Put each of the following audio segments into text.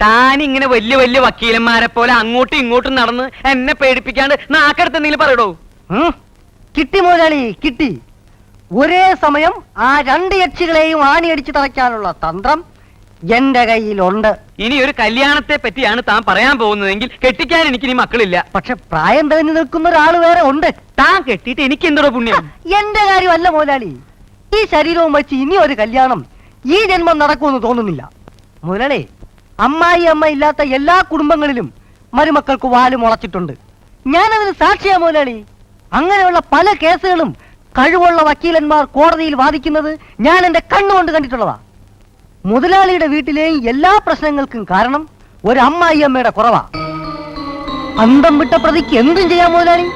താൻ ഇങ്ങനെ വലിയ വലിയ വക്കീലന്മാരെ പോലെ അങ്ങോട്ടും ഇങ്ങോട്ടും നടന്ന് എന്നെ പേടിപ്പിക്കാണ്ട് നാക്കടുത്ത് എന്തെങ്കിലും പറയടോ? കിട്ടി മുതലാളി കിട്ടി. ഒരേ സമയം ആ രണ്ട് യക്ഷികളെയും ആണിയടിച്ച് തറയ്ക്കാനുള്ള തന്ത്രം എന്റെ കയ്യിലുണ്ട്. ഇനി ഒരു കല്യാണത്തെ പറ്റിയാണ് താൻ പറയാൻ പോകുന്നതെങ്കിൽ കെട്ടിക്കാൻ എനിക്ക് ഇനി മക്കളില്ല. പക്ഷെ പ്രായം തെളിഞ്ഞു നിൽക്കുന്ന ഒരാൾ വേറെ ഉണ്ട്. താൻ കെട്ടിയിട്ട് എനിക്ക് എന്തോ പുണ്യം? എന്റെ കാര്യമല്ല മുതലാളി ഈ ശരീരവും വെച്ച് ഇനി ഒരു കല്യാണം ഈ ജന്മം നടക്കുമെന്ന് തോന്നുന്നില്ല. മുതലാളി അമ്മായി അമ്മ ഇല്ലാത്ത എല്ലാ കുടുംബങ്ങളിലും മരുമക്കൾക്ക് വാൽ മുളച്ചിട്ടുണ്ട്. ഞാനതിന് സാക്ഷിയാ മുതലാളി അങ്ങനെയുള്ള പല കേസുകളും കഴിവുള്ള വക്കീലന്മാർ കോടതിയിൽ വാദിക്കുന്നത് ഞാൻ എന്റെ കണ്ണുകൊണ്ട് കണ്ടിട്ടുള്ളതാ. മുതലാളിയുടെ വീട്ടിലെയും എല്ലാ പ്രശ്നങ്ങൾക്കും കാരണം ഒരു അമ്മായി അമ്മയുടെ കുറവാ. അന്തം വിട്ട പ്രതിക്ക് എന്തും ചെയ്യാം മുതലാളി.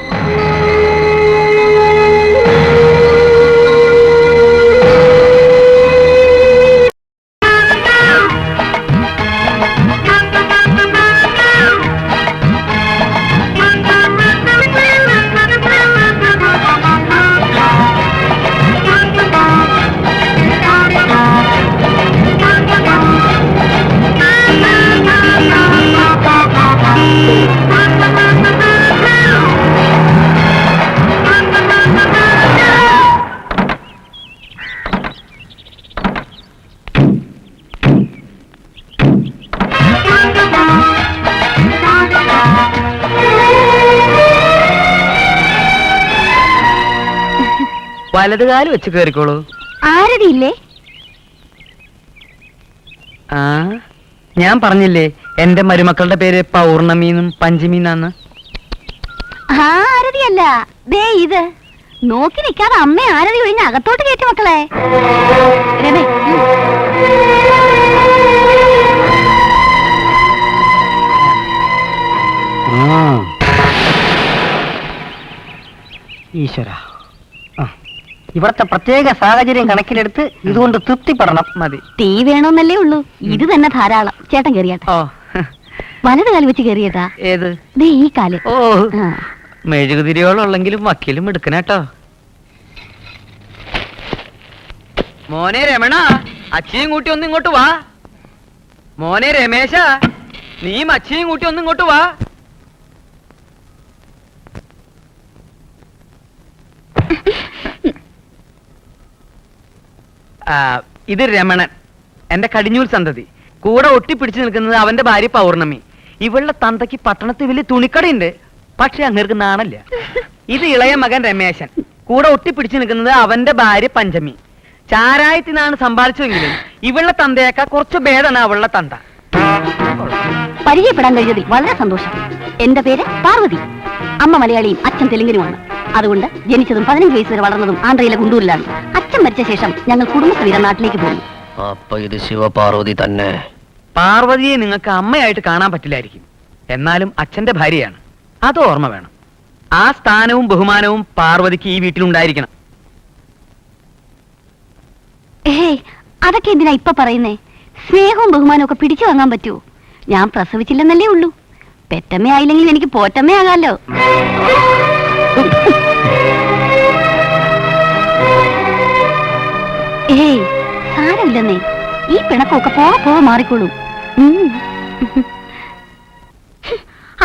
വലതുകാൽ വെച്ച് കേറിക്കോളൂ. ആരതില്ലേ ആ ഞാൻ പറഞ്ഞില്ലേ എന്റെ മരുമക്കളുടെ പേര് പൗർണമിന്നും പഞ്ചമിന്നാന്ന്? ആരതിയല്ല. ദേ ഇത്. നോക്കി നിൽക്കാതെ അമ്മ ആരതി ഒഴിഞ്ഞ് അകത്തോട്ട് കയറ്റി മക്കളെ. രമേ ഉം. ഈശ്വര. ഇവിടുത്തെ പ്രത്യേക സാഹചര്യം കണക്കിലെടുത്ത് ഇതുകൊണ്ട് തൃപ്തിപ്പെടണം. മതി. ടീ വേണമെന്നല്ലേ ഉള്ളൂ. ഇത് തന്നെ ധാരാളം. ചേട്ടൻ കയറിയാട്ടെ ഓ. വലത് കാൽ വെച്ച് കയറിയേട്ടാ ഏത്? ദേ ഈ കാൽ. ഓ. ആ. മെഴുകുതിരിയോളുള്ളെങ്കിലും വക്കീലും എടുക്കണേട്ടോ മോനെ രമണ അച്ചിയും കൂട്ടി ഒന്ന് ഇങ്ങോട്ട് വാ. മോനെ രമേശ നീ അച്ചിയും കൂട്ടി ഒന്ന് ഇങ്ങോട്ട് വാ. ഇത് രമണൻ എന്റെ കടിഞ്ഞൂൽ സന്തതി. കൂടെ ഒട്ടിപ്പിടിച്ചു നിൽക്കുന്നത് അവന്റെ ഭാര്യ പൗർണമി. ഇവളുടെ തന്തയ്ക്ക് പട്ടണത്തിൽ വലിയ തുണിക്കടയുണ്ട്. പക്ഷെ അങ്ങേർക്ക് നാണല്ല. ഇത് ഇളയ മകൻ രമേശൻ. കൂടെ ഒട്ടിപ്പിടിച്ചു നിൽക്കുന്നത് അവന്റെ ഭാര്യ പഞ്ചമി. ചാരായത്തിനാണ് സമ്പാദിച്ചതെങ്കിലും ഇവളുടെ തന്തയേക്കാൾ കുറച്ച് ഭേദമാണ് അവളുടെ തന്ത. പരിചയപ്പെടാൻ കഴിഞ്ഞതിൽ വളരെ സന്തോഷം. എന്റെ പേര് പാർവതി. അമ്മ മലയാളിയും അച്ഛൻ തെലുങ്കിനുമാണ്. അതുകൊണ്ട് ജനിച്ചതും പതിനഞ്ച് വയസ്സ് വരെ വളർന്നതും ആന്ധ്രയിലെ ഗുണ്ടൂരിലാണ്. അച്ഛൻ മരിച്ച ശേഷം ഞങ്ങൾ കുടുംബസമേതം നാട്ടിലേക്ക് പോകും അപ്പൊ ഇത് ശിവപാർവതി തന്നെ. പാർവതിയെ നിങ്ങൾക്ക് അമ്മയായിട്ട് കാണാൻ പറ്റില്ലായിരിക്കും. എന്നാലും അച്ഛന്റെ ഭാര്യയാണ്. അത് ഓർമ്മ വേണം. ആ സ്ഥാനവും ബഹുമാനവും പാർവതിക്ക് ഈ വീട്ടിലുണ്ടായിരിക്കണം. ഏയ് അതൊക്കെ എന്തിനാ ഇപ്പൊ പറയുന്നേ? സ്നേഹവും ബഹുമാനവും ഒക്കെ പിടിച്ചു വാങ്ങാൻ പറ്റുമോ ഞാൻ പ്രസവിച്ചില്ലെന്നല്ലേ ഉള്ളൂ. പെറ്റമ്മ ആയില്ലെങ്കിൽ എനിക്ക് പോറ്റമ്മയാകാലോ. ഏയ് സാരമില്ലെന്നേ ഈ പിണക്കമൊക്കെ പോവാ പോവാ മാറിക്കോളും.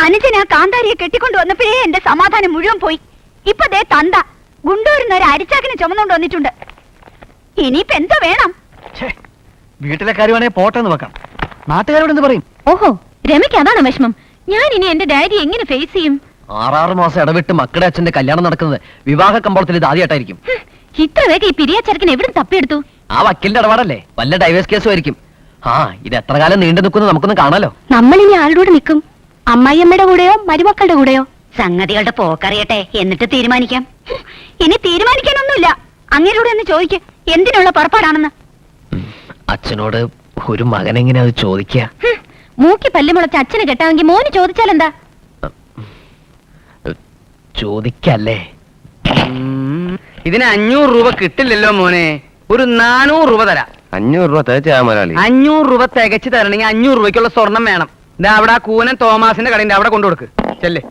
അനുജന കാന്താരിയെ കെട്ടിക്കൊണ്ട് വന്നപ്പോഴേ എന്റെ സമാധാനം മുഴുവൻ പോയി. ഇപ്പൊ ദേ തന്ത ഗുണ്ടൂരിന്ന് ഒരു അരിച്ചാക്കിനെ ചുമന്നുകൊണ്ട് വന്നിട്ടുണ്ട്. ഇനിയിപ്പോ എന്തോ വേണം? വീട്ടിലെ കാര്യമാണെങ്കിൽ പോട്ടെന്ന് വെക്കാം. നാട്ടുകാരോട് എന്ത് പറയും? ഓഹോ രമയ്ക്ക് അതാണ് വിഷമം. ഞാൻ ഇനി എന്റെ ഡാഡി എങ്ങനെ ഫേസ് ചെയ്യും? ആറാറ് മാസം ഇടവിട്ട് മക്കളുടെ അച്ഛന്റെ കല്യാണം നടക്കുന്നത് വിവാഹ കമ്പോളത്തിൽ ഇത് ആദ്യമായിട്ടായിരിക്കും. ഇത്ര വേഗം ഈ പിരിയാച്ചരക്കിന് എവിടെ തപ്പിയെടുത്തു? ആ വക്കീലിന്റെ ഇടപാടല്ലേ? വല്ല ഡൈവേഴ്സ് കേസും ആയിരിക്കും. ആ ഇത് എത്ര കാലം നീണ്ടു നിൽക്കുന്നു നമുക്കൊന്ന് കാണാലോ? നമ്മൾ ഇനി ആരുടെ നിൽക്കും? അമ്മായിയമ്മയുടെ കൂടെയോ മരുമക്കളുടെ കൂടെയോ? സംഗതികളുടെ പോക്കറിയട്ടെ എന്നിട്ട് തീരുമാനിക്കാം. ഇനി തീരുമാനിക്കാനൊന്നുമില്ല. അങ്ങേരോട് ഒന്ന് ചോദിക്ക് എന്തിനുള്ള പുറപ്പാടാണെന്ന്. അച്ഛനോട് ഒരു മകൻ എങ്ങനെ അത് ചോദിക്കുക ഹ്, മൂക്കി പല്ലുമുളച്ച് അച്ഛന് കെട്ടാമെങ്കിൽ മോന് ചോദിച്ചാലെന്താ? ചോദിക്കല്ലേ? ഇതിന് അഞ്ഞൂറ് രൂപ കിട്ടില്ലല്ലോ മോനെ. ഒരു നാനൂറ് രൂപ തരാം. അഞ്ഞൂറ് രൂപ മുതലാളി അഞ്ഞൂറ് രൂപ തികച്ചു തരണമെങ്കിൽ അഞ്ഞൂറ് രൂപയ്ക്കുള്ള സ്വർണം വേണം. ഇതാ അവിടെ ആ കൂനൻ തോമാസിന്റെ കടയുണ്ട്. അവിടെ കൊണ്ടുകൊടുക്ക് ചെല്ലേ.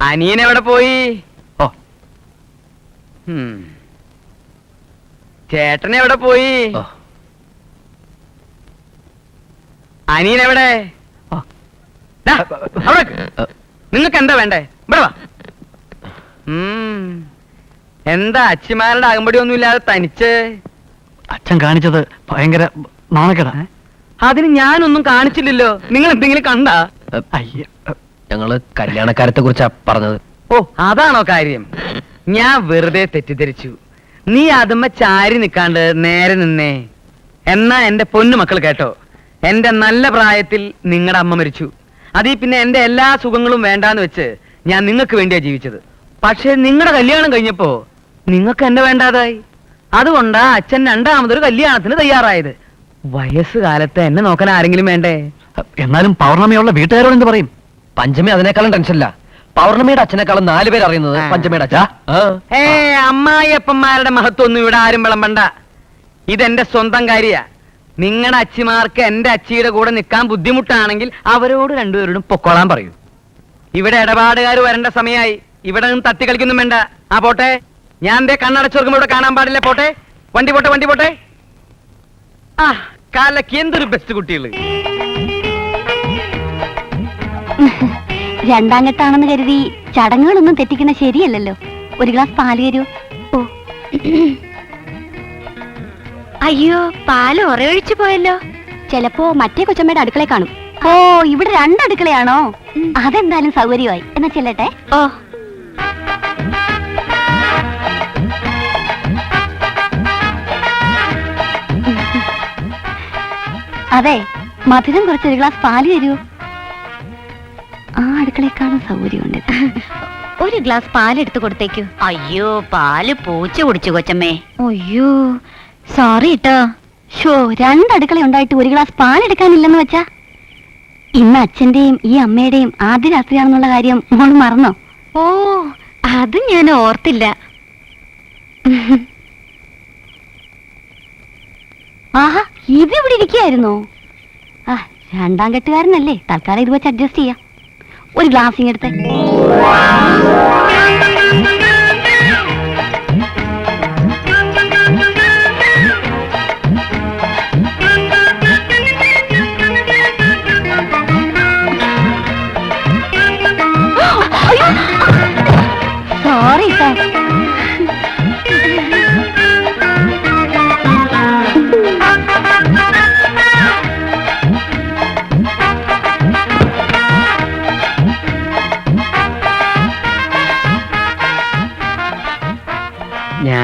അനിയൻ എവിടെ പോയി? ഓ. ചേട്ടൻ എവിടെ പോയി? അനിയൻ എവിടെ. നിങ്ങൾക്ക് എന്താ വേണ്ടേ? ഇവിടെ വാ. എന്താ അച്ചിമാരുടെ അകമ്പടി ഒന്നും ഇല്ലാതെ തനിച്ച്? അച്ഛൻ കാണിച്ചത് ഭയങ്കര നാണക്കേടാ. അതിന് ഞാനൊന്നും കാണിച്ചില്ലല്ലോ. നിങ്ങൾ എന്തെങ്കിലും കണ്ടാ അയ്യ. ഞങ്ങൾ കല്യാണക്കാരത്തെ കുറിച്ചാ പറഞ്ഞത്. ഓ അതാണോ കാര്യം? ഞാൻ വെറുതെ തെറ്റിദ്ധരിച്ചു. നീ അതുമ്മ ചാരി നിക്കാണ്ട് നേരെ നിന്നേ. എന്നാ എന്റെ പൊന്നു മക്കൾ കേട്ടോ. എന്റെ നല്ല പ്രായത്തിൽ നിങ്ങളുടെ അമ്മ മരിച്ചു. അതീ പിന്നെ എന്റെ എല്ലാ സുഖങ്ങളും വേണ്ടാന്ന് വെച്ച് ഞാൻ നിങ്ങൾക്ക് വേണ്ടിയാ ജീവിച്ചത്. പക്ഷെ നിങ്ങളുടെ കല്യാണം കഴിഞ്ഞപ്പോ നിങ്ങൾക്ക് എന്നെ വേണ്ടാതായി. അതുകൊണ്ടാ അച്ഛൻ രണ്ടാമതൊരു കല്യാണത്തിന് തയ്യാറായത്. വയസ്സുകാലത്ത് എന്നെ നോക്കാൻ ആരെങ്കിലും വേണ്ടേ? എന്നാലും പൗർണമിയുള്ള വീട്ടുകാരോട് എന്ത് പറയും? പഞ്ചമി അതിനേക്കാളും ടെൻഷനില്ല. പൗർണമിയുടെ അച്ഛനേക്കാളും നാല് പേര് അറിയുന്നത്. പഞ്ചമിയുടെ അച്ഛാ. ഏ അമ്മായിയപ്പന്മാരുടെ മഹത്വം ഒന്നും ഇവിടെ ആരും വിളമ്പണ്ട. ഇതെന്റെ സ്വന്തം കാര്യ. നിങ്ങളുടെ അച്ചിമാർക്ക് എന്റെ അച്ചിയുടെ കൂടെ നിൽക്കാൻ ബുദ്ധിമുട്ടാണെങ്കിൽ അവരോട് രണ്ടുപേരോടും പൊക്കോളാൻ പറയൂ. ഇവിടെ ഇടപാടുകാർ വരേണ്ട സമയമായി ഇവിടെ നിന്ന് തട്ടി കളിക്കുന്നു വേണ്ട. ആ പോട്ടെ. ഞാൻ എന്റെ കണ്ണടച്ചോർക്കുമ്പോ ഇവിടെ കാണാൻ പാടില്ല. പോട്ടെ. വണ്ടി പോട്ടെ വണ്ടി പോട്ടെ. ആ കാലക്ക് എന്തൊരു ബെസ്റ്റ് കുട്ടികൾ. രണ്ടാം ഘട്ടാണെന്ന് കരുതി ചടങ്ങുകളൊന്നും തെറ്റിക്കുന്ന ശരിയല്ലല്ലോ. ഒരു ഗ്ലാസ് പാൽ തരൂ. ഓ. അയ്യോ പാൽ ഉറയൊഴിച്ചു പോയല്ലോ. ചിലപ്പോ മറ്റേ കൊച്ചമ്മയുടെ അടുക്കള കാണും. ഓ ഇവിടെ രണ്ടടുക്കളയാണോ? അതെന്തായാലും സൗകര്യമായി. എന്നാ ചെല്ലട്ടെ. ഓ. അതെ മധുരം കുറച്ച് ഒരു ഗ്ലാസ് പാൽ തരൂ. ആ അടുക്കളയെക്കാളും സൗകര്യമുണ്ട്. ഒരു ഗ്ലാസ് പാൽ എടുത്തു കൊടുത്തേക്കു. അയ്യോ പാൽ പൂച്ച കുടിച്ചു കൊച്ചമ്മേ. അയ്യോ സോറി കേട്ടോ ഷോ രണ്ടടുക്കള ഉണ്ടായിട്ട് ഒരു ഗ്ലാസ് പാലെടുക്കാനില്ലെന്ന് വെച്ചാ? ഇന്ന് അച്ഛന്റെയും ഈ അമ്മയുടെയും ആദ്യ രാത്രിയാണെന്നുള്ള കാര്യം മോൾ മറന്നോ? ഓ അത് ഞാൻ ഓർത്തില്ല. ആഹാ ഇത് ഇവിടെ ഇരിക്കുകയായിരുന്നോ? ആ രണ്ടാം കെട്ടുകാരനല്ലേ. തൽക്കാലം ഇത് വെച്ച് അഡ്ജസ്റ്റ് ചെയ്യാം. ഒരു ഗ്ലാസ് ഇങ്ങെടുത്തെ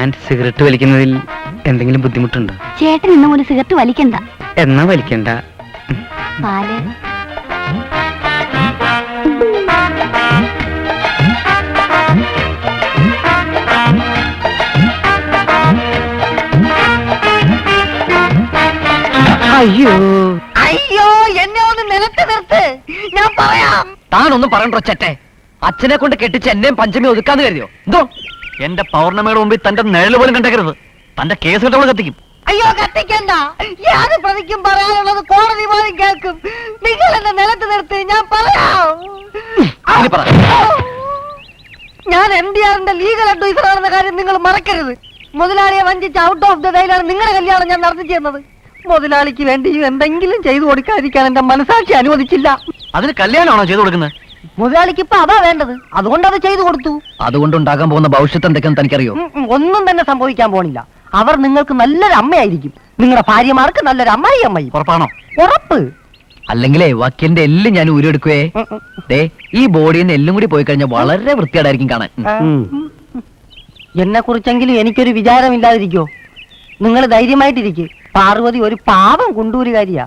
ഞാൻ സിഗരറ്റ് വലിക്കുന്നതിൽ എന്തെങ്കിലും ബുദ്ധിമുട്ടുണ്ടോ? ചേട്ടൻ ഇന്നും ഒരു സിഗരറ്റ് വലിക്കണ്ട. എന്നാ വലിക്കണ്ട. പാൽ അയ്യോ. അയ്യോ എന്നെ ഒന്ന് നിലത്ത് നിർത്ത്. ഞാൻ പറയാം. താനൊന്നും പറയണ്ടോ ചെറ്റെ അച്ഛനെ കൊണ്ട് കെട്ടിച്ച് എന്നെയും പഞ്ചമി ഒതുക്കാന്ന് കരുതിയോ? എന്തോ എന്റെ പൗർണമയുടെ മുമ്പിൽ തന്റെ നിഴൽ പോലും കണ്ടേക്കരുത്. തന്റെ കേസ് കെട്ടവൾ കത്തിക്കും. അയ്യോ കത്തിക്കണ്ട. യാത് പ്രതിക്കും പറയാനുള്ളത് കോടതി പോലും കേൾക്കും. നിങ്ങൾ എന്നെ നിലത്ത് നിർത്തി ഞാൻ പറയാം. ഇനി പറ. ഞാൻ എം ഡി ആറിന്റെ ലീഗൽ അഡ്വൈസർ ആണെന്ന കാര്യം നിങ്ങൾ മറക്കരുത്. മുതലാളിയെ വഞ്ചിച്ച് ഔട്ട് ഓഫ് ദ ഡേയിലാണ് നിങ്ങളുടെ കല്യാണം ഞാൻ നടത്തി ചെയ്യുന്നത് മുതലാളിക്ക് വേണ്ടി എന്തെങ്കിലും ചെയ്തു കൊടുക്കാതിരിക്കാൻ എന്റെ മനസാക്ഷി അനുവദിച്ചില്ല. അതിന് കല്യാണമാണോ ചെയ്തു കൊടുക്കുന്നത്? മുതലാളിക്ക് ഇപ്പൊ അതാ വേണ്ടത്? അതുകൊണ്ട് അത് ചെയ്തു കൊടുത്തു. അതുകൊണ്ട് ഉണ്ടാകാൻ പോകുന്ന ഭവിഷ്യത്ത് എന്തൊക്കെയാണ് തനിക്കറിയോ? ഉം, ഉം, ഒന്നും തന്നെ സംഭവിക്കാൻ പോണില്ല. അവർ നിങ്ങൾക്ക് നല്ലൊരു അമ്മയായിരിക്കും. നിങ്ങളുടെ ഭാര്യമാർക്ക് നല്ലൊരു അമ്മായി അമ്മയും. ഉറപ്പാണോ? ഉറപ്പ്. അല്ലെങ്കിലേ വക്കീലിന്റെ എല്ലും ഞാൻ ഊരെടുക്കുവേ ഉം, ഉം. ദേ ഈ ബോഡിയിൽ നിന്ന് എല്ലും കൂടി പോയി കഴിഞ്ഞാൽ വളരെ വൃത്തിയായിട്ടായിരിക്കും കാണാൻ. ഉം. എന്നെ കുറിച്ചെങ്കിലും എനിക്കൊരു വിചാരമില്ലാതിരിക്കോ? നിങ്ങൾ ധൈര്യമായിട്ടിരിക്കും. പാർവതി ഒരു പാവം കുണ്ടൂരുകാരിയാ.